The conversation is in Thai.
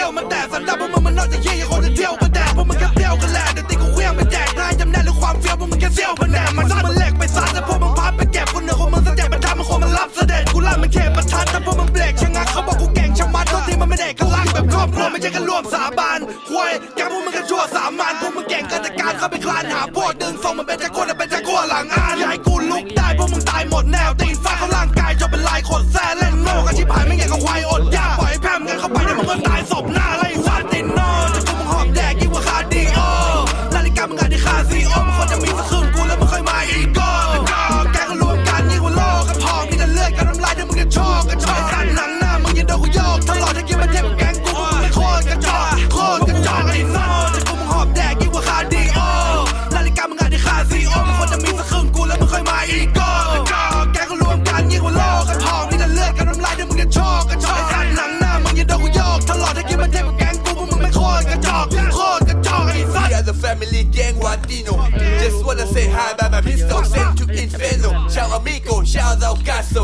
ี่ยวมันแตกสำหรับพวกมึงมันนอกจากเยี่ยยังคนจะเที่ยวกันแดกพวกมึงแค่เที่ยวกันแหละแต่ตีกูเคลี้ยงไปแจกได้จำแนกหรือความเฟี้ยวพวกมึงแค่เซี่ยวพันแดกมันต้องมันเหล็กไปซัดแต่พวกมึงพับไปแก็บคนเหนือของมึงสแตกมันทัำมันคงมันรับเสด็จกูล่ามันเข็ตประทัดแต่พวกมึงเบรกชะงักเขาบอกกูเก่งชะมัดโทษที่มันไม่ได้กลักแบบครอบครัวไม่ใช่กันร่วมสาบานควยแกพวกมึงก็ชั่วสามันพวกมึงเก่งกันแต่การเข้าไปคลานหาพวกดึงส่งมันเป็นจะกวนแต่เป็นจะกวนหลังอ่านย้ายกูลุกได้พวกมึงตายหมดแนวตีนฟาเข้าร่างกายจนเป็ อกโคตรกระจอกไอ้สัส We are the family gang Latino. Just wanna say hi by my pistol. Send to Inferno. Ciao amigo, shout out Gaso.